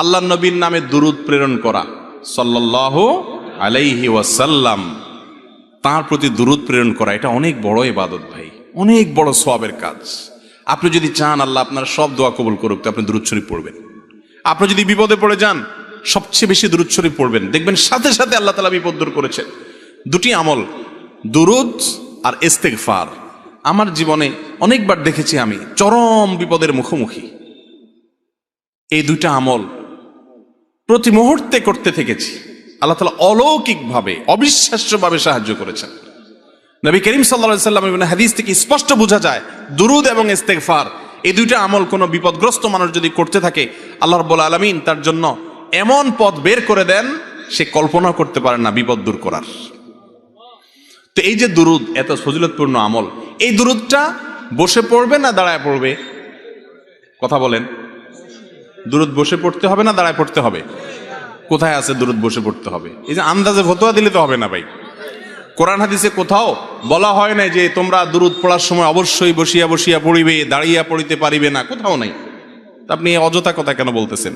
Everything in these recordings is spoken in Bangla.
আল্লাহ নবীর নামে দুরুদ প্রেরণ করা সাল্লাহ আলাইহি ওয়াসাল্লাম, তার প্রতি দুরুদ প্রেরণ করা, এটা অনেক বড় ইবাদত ভাই, অনেক বড় সওয়াবের কাজ। আপনি যদি চান আল্লাহ আপনার সব দোয়া কবুল করুক, তো আপনি দুরুদ শরীফ পড়বেন। আপনি যদি বিপদে পড়ে যান, সবচেয়ে বেশি দুরুদ শরীফ পড়বেন। দেখবেন সাথে সাথে আল্লাহ তালা বিপদ দূর করেছেন। দুটি আমল, দুরুদ আর ইস্তেগফার। আমার জীবনে অনেকবার দেখেছি আমি, চরম বিপদের মুখোমুখি। এই দুইটা আমল প্রতি মুহূর্তে করতে থেকেছি। আল্লাহ তালা অলৌকিকভাবে, অবিশ্বাস্যভাবে সাহায্য করেছেন। নবী করিম সাল্লা সাল্লাম ইবনে হাদিস থেকে স্পষ্ট বোঝা যায়, দুরুদ এবং ইস্তেগফার, এই দুইটা আমল কোনো বিপদগ্রস্ত মানুষ যদি করতে থাকে, আল্লাহ রব্বুল আলমিন তার জন্য এমন পথ বের করে দেন, সে কল্পনা করতে পারে না বিপদ দূর করার। তো এই যে দুরুদ, এত ফজিলতপূর্ণ আমল, এই দুরুদটা বসে পড়বে না দাঁড়ায় পড়বে? কথা বলেন। দুরুদ বসে পড়তে হবে না দাঁড়ায় পড়তে হবে? কোথায় আছে দূরত বসে পড়তে হবে? এই যে আন্দাজে ফতোয়া দিলে তো হবে না ভাই। কোরআন হাদিসে কোথাও বলা হয় না যে তোমরা দুরুদ পড়ার সময় অবশ্যই বসিয়া বসিয়া পড়িবে, দাঁড়িয়া পড়িতে পারিবে না, কোথাও নাই। আপনি অযথা কথা কেন বলতেছেন?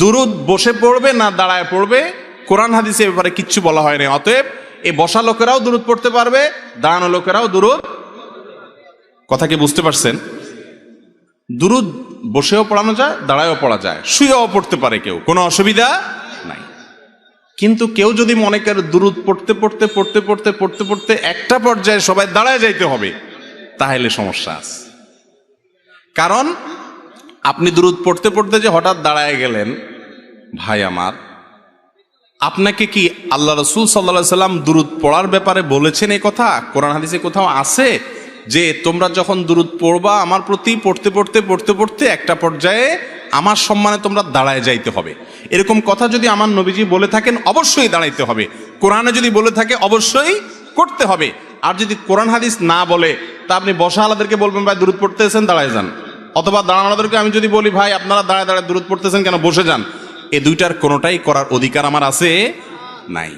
দুরুদ বসে পড়বে না দাঁড়ায় পড়বে, কোরআন হাদিসে ব্যাপারে কিচ্ছু বলা হয় না অতএব এই বসা লোকেরাও দুরুদ পড়তে পারবে, দাঁড়ানো লোকেরাও দুরুদ। কথা কি বুঝতে পারছেন? দুরুদ বসেও পড়ানো যায়, দাঁড়ায়ও পড়া যায়, শুয়েও পড়তে পারে কেউ, কোনো অসুবিধা কিন্তু কেউ যদি মনে করে দুরুদ পড়তে পড়তে পড়তে পড়তে পড়তে পড়তে একটা পর্যায়ে সবাই দাঁড়ায় যাইতে হবে, তাহলে সমস্যা আছে। কারণ আপনি দুরুদ পড়তে পড়তে যে হঠাৎ দাঁড়ায় গেলেন, ভাই আমার, আপনাকে কি আল্লাহ রসুল সাল্লা সাল্লাম দুরুদ পড়ার ব্যাপারে বলেছেন এই কথা? কোরআন হাদিসে কোথাও আছে যে তোমরা যখন দুরুদ পড়বা, আমার প্রতি পড়তে পড়তে পড়তে পড়তে একটা পর্যায়ে আমার সম্মানে তোমরা দাঁড়ায় যাইতে হবে। এরকম কথা যদি আমার নবীজি বলে থাকেন, অবশ্যই দাঁড়াইতে হবে। কোরআনে যদি বলে থাকে, অবশ্যই করতে হবে। আর যদি কোরআন হাদিস না বলে, তা আপনি বসা আলাদেরকে বলবেন, ভাই দূরত পড়তেছেন, দাঁড়ায় যান। অথবা দাঁড়ানোদেরকে আমি যদি বলি, ভাই, আপনারা দাঁড়ায় দাঁড়ায় দূরত পড়তেছেন কেন? বসে যান। এ দুইটার কোনোটাই করার অধিকার আমার আছে নাই।